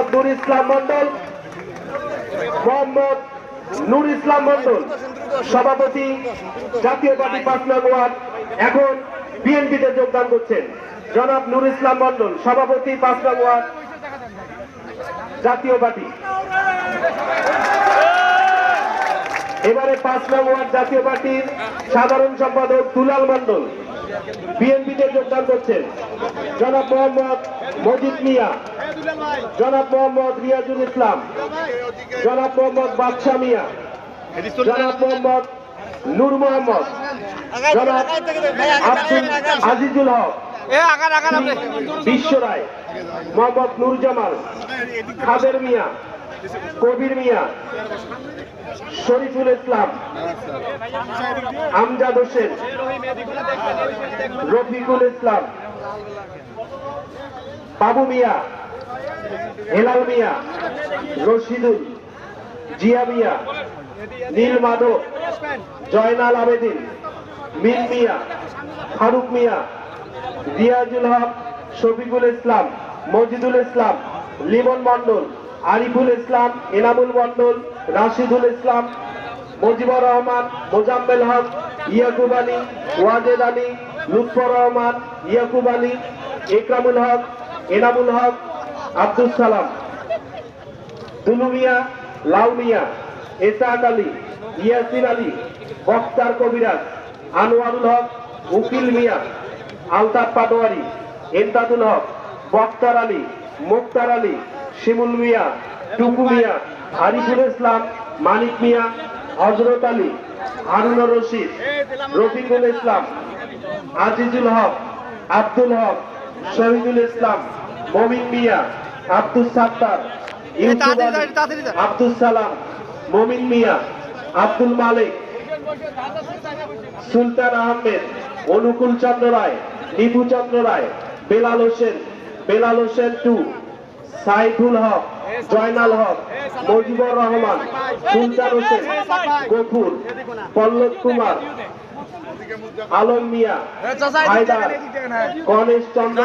মোহাম্মদ নুর ইসলাম মন্ডল। মোহাম্মদ নুর ইসলাম মন্ডল। সভাপতি জাতীয় পার্টি পাঁচ নং ওয়ার্ড। এখন বিএনপিতে যোগদান করছেন জনাব নুর ইসলাম মন্ডল, সভাপতি পাঁচ নং ওয়ার্ড, জাতীয় পার্টি। এবারে পাঁচ নং ওয়ার্ড জাতীয় পার্টির সাধারণ সম্পাদক দুলাল মন্ডল। বিএনপিতে যোগদান করছেন জনাব মোহাম্মদ মজিদ মিয়া, জনাব মোহাম্মদ রিয়াজুল ইসলাম, জনাব মোহাম্মদ বাদশাহ মিয়া, জনাব মোহাম্মদ নূর মোহাম্মদ, জনাব আব্দুল আজিজুল হক, বিশ্ব রায়, মোহাম্মদ নূর জামাল খাদের মিয়া কবির মিয়া, শরীফুল ইসলাম, আমজাদ হোসেন, রফিকুল ইসলাম, বাবু মিয়া, হেলাল মিয়া, রশিদুল, জিয়া মিয়া, নীল মাধব, জয়নাল আবেদিন মিন মিয়া, ফারুক মিয়া রিয়াজুল হক, শফিকুল ইসলাম, মজিদুল ইসলাম, লিমন মন্ডল আরিফুল ইসলাম, এনামুল মন্ডল, রাশিদুল ইসলাম, মুজিবুর রহমান, মোজাম্মেল হক, ইয়াকুব আলী, ওয়াজেদ আলী, লুৎফর রহমান, ইয়াকুব আলী, ইকরামুল হক, এনামুল হক, আব্দুল সালাম। দুলু মিয়া লাউ মিয়া এসাক আলী ইয়াসিন আলী, বক্তার কবিরাজ, আনোয়ারুল হক, উকিল মিয়া, আলতাফ পাটোয়ারি, এমদাদুল হক, বক্তার আলী মুক্তার আলী শিমুল মিয়া টুকু মিয়া আরিফুল ইসলাম মানিক মিয়া হজরত আলী হারুনুর রশিদ রফিকুল ইসলাম আজিজুল হক আব্দুল হক শহীদুল ইসলাম মমিন মিয়া আব্দুল সাত্তার আব্দুল সালাম মমিন মিয়া আব্দুল মালিক সুলতান আহমেদ অনুকূল চন্দ্র রায় নিপু চন্দ্র রায় বেলাল হোসেন বেলাল হোসেন টু সাইফুল হক জয়নাল হক মজিবুর রহমান সুলতান হোসেন গফুর পল্লব কুমার আলম মিয়া হায়দার গণেশ চন্দ্র